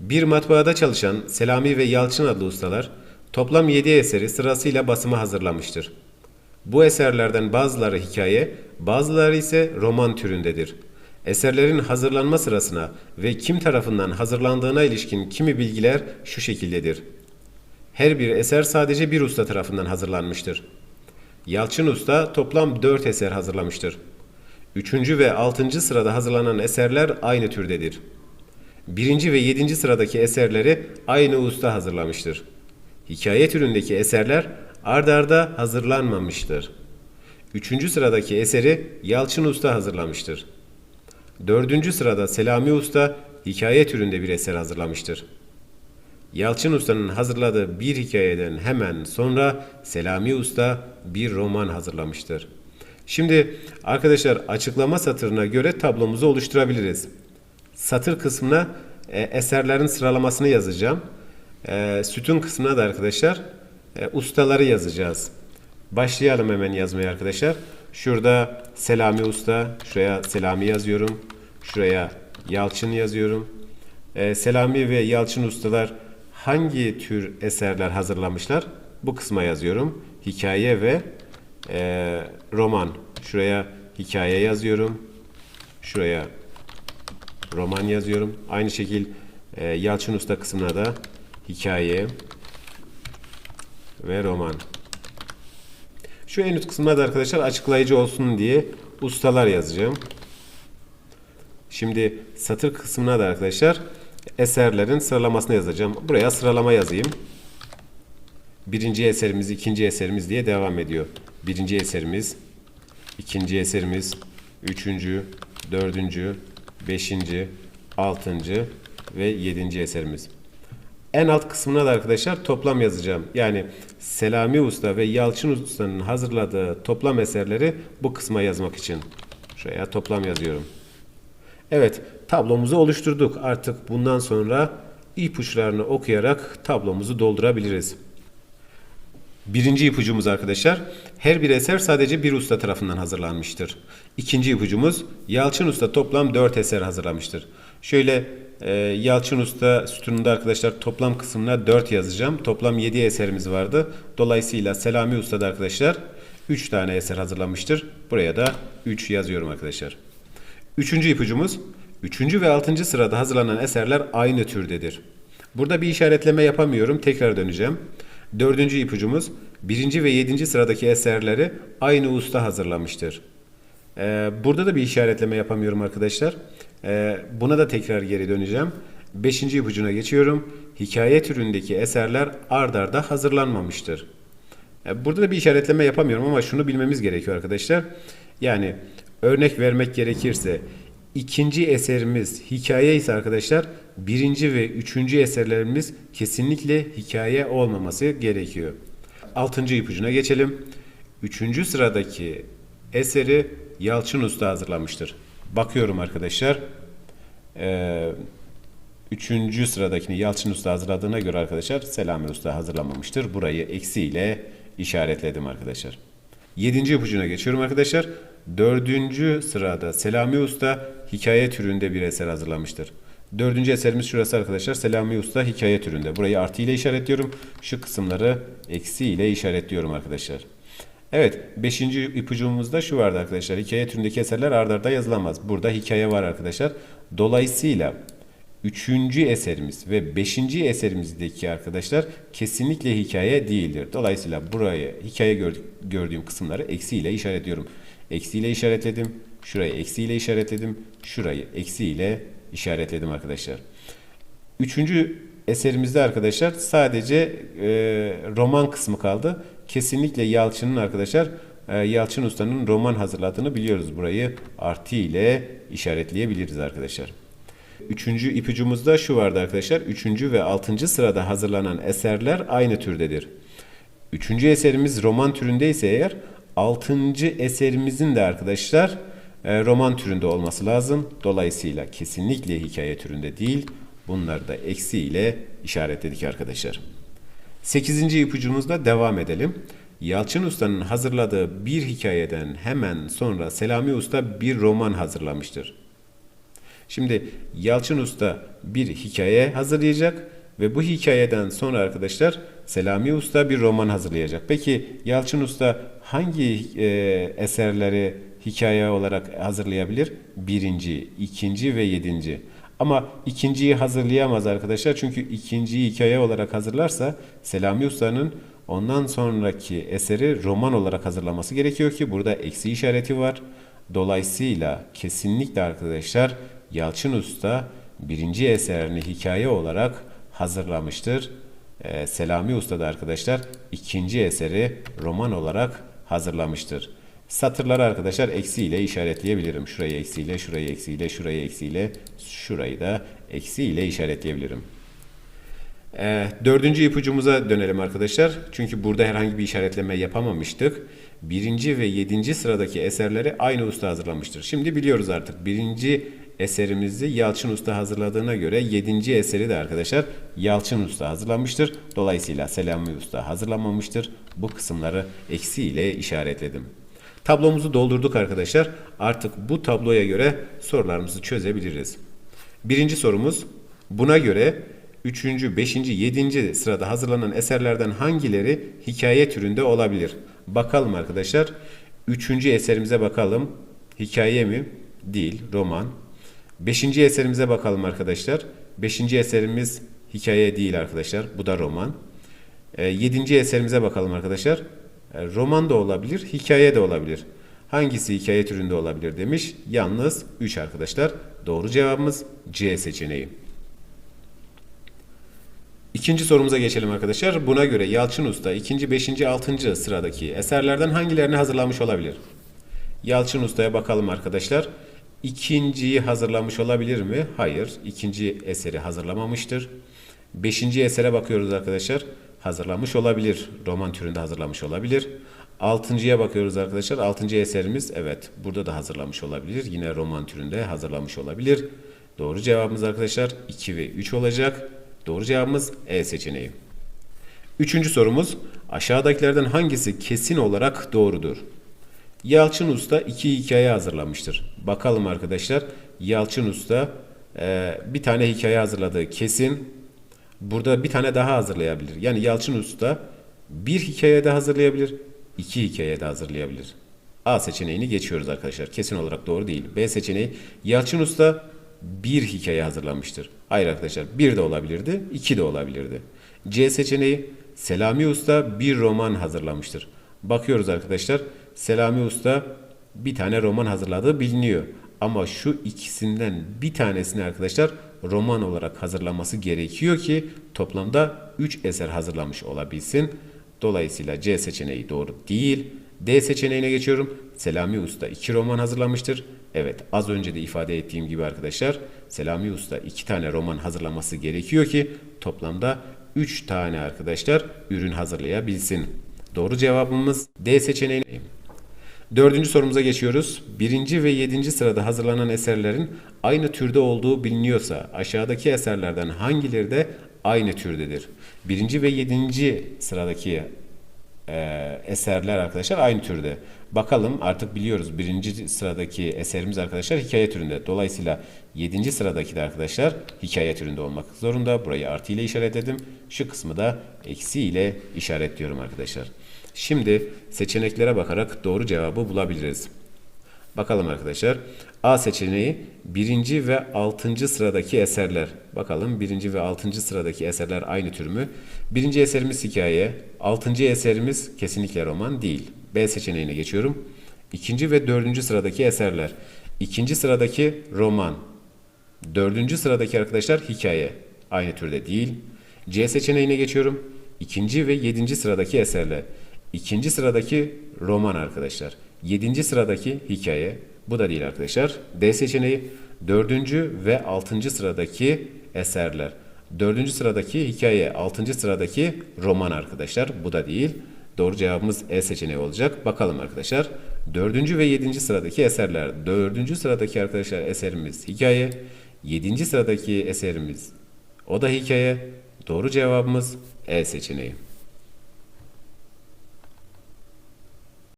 Bir matbaada çalışan Selami ve Yalçın adlı ustalar toplam 7 eseri sırasıyla basıma hazırlamıştır. Bu eserlerden bazıları hikaye, bazıları ise roman türündedir. Eserlerin hazırlanma sırasına ve kim tarafından hazırlandığına ilişkin kimi bilgiler şu şekildedir. Her bir eser sadece bir usta tarafından hazırlanmıştır. Yalçın Usta toplam 4 eser hazırlamıştır. Üçüncü ve altıncı sırada hazırlanan eserler aynı türdedir. Birinci ve yedinci sıradaki eserleri aynı usta hazırlamıştır. Hikaye türündeki eserler ard arda hazırlanmamıştır. Üçüncü sıradaki eseri Yalçın Usta hazırlamıştır. Dördüncü sırada Selami Usta hikaye türünde bir eser hazırlamıştır. Yalçın Usta'nın hazırladığı bir hikayeden hemen sonra Selami Usta bir roman hazırlamıştır. Şimdi arkadaşlar açıklama satırına göre tablomuzu oluşturabiliriz. Satır kısmına e, eserlerin sıralamasını yazacağım. E, sütun kısmına da arkadaşlar e, ustaları yazacağız. Başlayalım hemen yazmaya arkadaşlar. Şurada Selami Usta, şuraya Selami yazıyorum. Şuraya Yalçın yazıyorum. E, Selami ve Yalçın ustalar hangi tür eserler hazırlamışlar? Bu kısma yazıyorum. Hikaye ve e, roman. Şuraya hikaye yazıyorum. Şuraya roman yazıyorum. Aynı şekil e, Yalçın Usta kısmına da hikaye ve roman. Şu en üst kısmına da arkadaşlar açıklayıcı olsun diye ustalar yazacağım. Şimdi satır kısmına da arkadaşlar eserlerin sıralamasını yazacağım. Buraya sıralama yazayım. Birinci eserimiz, ikinci eserimiz diye devam ediyor. Birinci eserimiz, ikinci eserimiz, üçüncü, dördüncü, beşinci, altıncı ve yedinci eserimiz. En alt kısmına da arkadaşlar toplam yazacağım. Yani Selami Usta ve Yalçın Usta'nın hazırladığı toplam eserleri bu kısma yazmak için. Şuraya toplam yazıyorum. Evet, tablomuzu oluşturduk. Artık bundan sonra ipuçlarını okuyarak tablomuzu doldurabiliriz. Birinci ipucumuz arkadaşlar, her bir eser sadece bir usta tarafından hazırlanmıştır. İkinci ipucumuz, Yalçın Usta toplam 4 eser hazırlamıştır. Şöyle e, Yalçın Usta sütununda arkadaşlar toplam kısmına 4 yazacağım. Toplam 7 eserimiz vardı. Dolayısıyla Selami Usta'da arkadaşlar 3 tane eser hazırlamıştır. Buraya da 3 yazıyorum arkadaşlar. Üçüncü ipucumuz, üçüncü ve altıncı sırada hazırlanan eserler aynı türdedir. Burada bir işaretleme yapamıyorum, tekrar döneceğim. Dördüncü ipucumuz, birinci ve yedinci sıradaki eserleri aynı usta hazırlamıştır. Ee, burada da bir işaretleme yapamıyorum arkadaşlar. Ee, buna da tekrar geri döneceğim. Beşinci ipucuna geçiyorum. Hikaye türündeki eserler ard arda hazırlanmamıştır. E, Burada da bir işaretleme yapamıyorum ama şunu bilmemiz gerekiyor arkadaşlar. Yani örnek vermek gerekirse ikinci eserimiz hikaye ise arkadaşlar birinci ve üçüncü eserlerimiz kesinlikle hikaye olmaması gerekiyor. Altıncı ipucuna geçelim. Üçüncü sıradaki eseri Yalçın Usta hazırlamıştır. Bakıyorum arkadaşlar. Ee, Üçüncü sıradakini Yalçın Usta hazırladığına göre arkadaşlar Selami Usta hazırlamamıştır. Burayı eksiyle işaretledim arkadaşlar. Yedinci ipucuna geçiyorum arkadaşlar. Dördüncü sırada Selami Usta hikaye türünde bir eser hazırlamıştır. Dördüncü eserimiz şurası arkadaşlar. Selami Usta hikaye türünde. Burayı artı ile işaretliyorum. Şu kısımları eksi ile işaretliyorum arkadaşlar. Evet, beşinci ipucumuzda şu vardı arkadaşlar. Hikaye türündeki eserler ard arda yazılamaz. Burada hikaye var arkadaşlar. Dolayısıyla üçüncü eserimiz ve beşinci eserimizdeki arkadaşlar kesinlikle hikaye değildir. Dolayısıyla buraya hikaye gördüğüm kısımları eksiyle işaretliyorum. Eksiyle işaretledim. Şurayı eksiyle işaretledim. Şurayı eksiyle işaretledim arkadaşlar. Üçüncü eserimizde arkadaşlar sadece e, roman kısmı kaldı. Kesinlikle Yalçın'ın arkadaşlar e, Yalçın Usta'nın roman hazırladığını biliyoruz. Burayı artı ile işaretleyebiliriz arkadaşlar. Üçüncü ipucumuzda şu vardı arkadaşlar. Üçüncü ve altıncı sırada hazırlanan eserler aynı türdedir. Üçüncü eserimiz roman türündeyse eğer altıncı eserimizin de arkadaşlar roman türünde olması lazım. Dolayısıyla kesinlikle hikaye türünde değil. Bunları da eksi ile işaretledik arkadaşlar. Sekizinci ipucumuzda devam edelim. Yalçın Usta'nın hazırladığı bir hikayeden hemen sonra Selami Usta bir roman hazırlamıştır. Şimdi Yalçın Usta bir hikaye hazırlayacak ve bu hikayeden sonra arkadaşlar Selami Usta bir roman hazırlayacak. Peki Yalçın Usta hangi e, eserleri hikaye olarak hazırlayabilir? Birinci, ikinci ve yedinci. Ama ikinciyi hazırlayamaz arkadaşlar. Çünkü ikinciyi hikaye olarak hazırlarsa Selami Usta'nın ondan sonraki eseri roman olarak hazırlaması gerekiyor ki burada eksi işareti var. Dolayısıyla kesinlikle arkadaşlar Yalçın Usta birinci eserini hikaye olarak hazırlamıştır. Ee, Selami Usta da arkadaşlar ikinci eseri roman olarak hazırlamıştır. Satırları arkadaşlar eksiyle işaretleyebilirim. Şurayı eksiyle, şurayı eksiyle, şurayı eksiyle, şurayı da eksiyle işaretleyebilirim. Ee, dördüncü ipucumuza dönelim arkadaşlar. Çünkü burada herhangi bir işaretleme yapamamıştık. Birinci ve yedinci sıradaki eserleri aynı usta hazırlamıştır. Şimdi biliyoruz artık birinci eserimizi Yalçın Usta hazırladığına göre yedinci eseri de arkadaşlar Yalçın Usta hazırlamıştır. Dolayısıyla Selami Usta hazırlamamıştır. Bu kısımları eksi ile işaretledim. Tablomuzu doldurduk arkadaşlar. Artık bu tabloya göre sorularımızı çözebiliriz. Birinci sorumuz buna göre 3. 5. 7. sırada hazırlanan eserlerden hangileri hikaye türünde olabilir? Bakalım arkadaşlar. 3. eserimize bakalım. Hikaye mi? Değil, roman. 5. eserimize bakalım arkadaşlar. 5. eserimiz hikaye değil arkadaşlar. Bu da roman. 7. eserimize bakalım arkadaşlar. E, Roman da olabilir, hikaye de olabilir. Hangisi hikaye türünde olabilir demiş. Yalnız 3 arkadaşlar. Doğru cevabımız C seçeneği. İkinci sorumuza geçelim arkadaşlar. Buna göre Yalçın Usta 2. 5. 6. sıradaki eserlerden hangilerini hazırlamış olabilir? Yalçın Usta'ya bakalım arkadaşlar. İkinciyi hazırlamış olabilir mi? Hayır. İkinci eseri hazırlamamıştır. Beşinci esere bakıyoruz arkadaşlar. Hazırlamış olabilir. Roman türünde hazırlamış olabilir. Altıncıya bakıyoruz arkadaşlar. Altıncı eserimiz evet burada da hazırlamış olabilir. Yine roman türünde hazırlamış olabilir. Doğru cevabımız arkadaşlar 2 ve 3 olacak. Doğru cevabımız E seçeneği. Üçüncü sorumuz aşağıdakilerden hangisi kesin olarak doğrudur? Yalçın Usta iki hikaye hazırlamıştır. Bakalım arkadaşlar. Yalçın Usta e, bir tane hikaye hazırladığı kesin. Burada bir tane daha hazırlayabilir. Yani Yalçın Usta bir hikaye de hazırlayabilir, iki hikaye de hazırlayabilir. A seçeneğini geçiyoruz arkadaşlar. Kesin olarak doğru değil. B seçeneği Yalçın Usta bir hikaye hazırlamıştır. Hayır arkadaşlar bir de olabilirdi, iki de olabilirdi. C seçeneği Selami Usta bir roman hazırlamıştır. Bakıyoruz arkadaşlar. Selami Usta bir tane roman hazırladığı biliniyor. Ama şu ikisinden bir tanesini arkadaşlar roman olarak hazırlaması gerekiyor ki toplamda 3 eser hazırlamış olabilsin. Dolayısıyla C seçeneği doğru değil. D seçeneğine geçiyorum. Selami Usta 2 roman hazırlamıştır. Evet az önce de ifade ettiğim gibi arkadaşlar Selami Usta 2 tane roman hazırlaması gerekiyor ki toplamda 3 tane arkadaşlar ürün hazırlayabilsin. Doğru cevabımız D seçeneği. Dördüncü sorumuza geçiyoruz. Birinci ve yedinci sırada hazırlanan eserlerin aynı türde olduğu biliniyorsa aşağıdaki eserlerden hangileri de aynı türdedir? Birinci ve yedinci sıradaki e, eserler arkadaşlar aynı türde. Bakalım artık biliyoruz birinci sıradaki eserimiz arkadaşlar hikaye türünde. Dolayısıyla yedinci sıradaki de arkadaşlar hikaye türünde olmak zorunda. Burayı artı ile işaretledim. Şu kısmı da eksi ile işaretliyorum arkadaşlar. Şimdi seçeneklere bakarak doğru cevabı bulabiliriz. Bakalım arkadaşlar. A seçeneği birinci ve altıncı sıradaki eserler. Bakalım birinci ve altıncı sıradaki eserler aynı tür mü? Birinci eserimiz hikaye. Altıncı eserimiz kesinlikle roman değil. B seçeneğine geçiyorum. İkinci ve dördüncü sıradaki eserler. İkinci sıradaki roman. Dördüncü sıradaki arkadaşlar hikaye. Aynı türde değil. C seçeneğine geçiyorum. İkinci ve yedinci sıradaki eserler. İkinci sıradaki roman arkadaşlar. Yedinci sıradaki hikaye. Bu da değil arkadaşlar. D seçeneği. Dördüncü ve altıncı sıradaki eserler. Dördüncü sıradaki hikaye. Altıncı sıradaki roman arkadaşlar. Bu da değil. Doğru cevabımız E seçeneği olacak. Bakalım arkadaşlar. Dördüncü ve yedinci sıradaki eserler. Dördüncü sıradaki arkadaşlar eserimiz hikaye. Yedinci sıradaki eserimiz o da hikaye. Doğru cevabımız E seçeneği.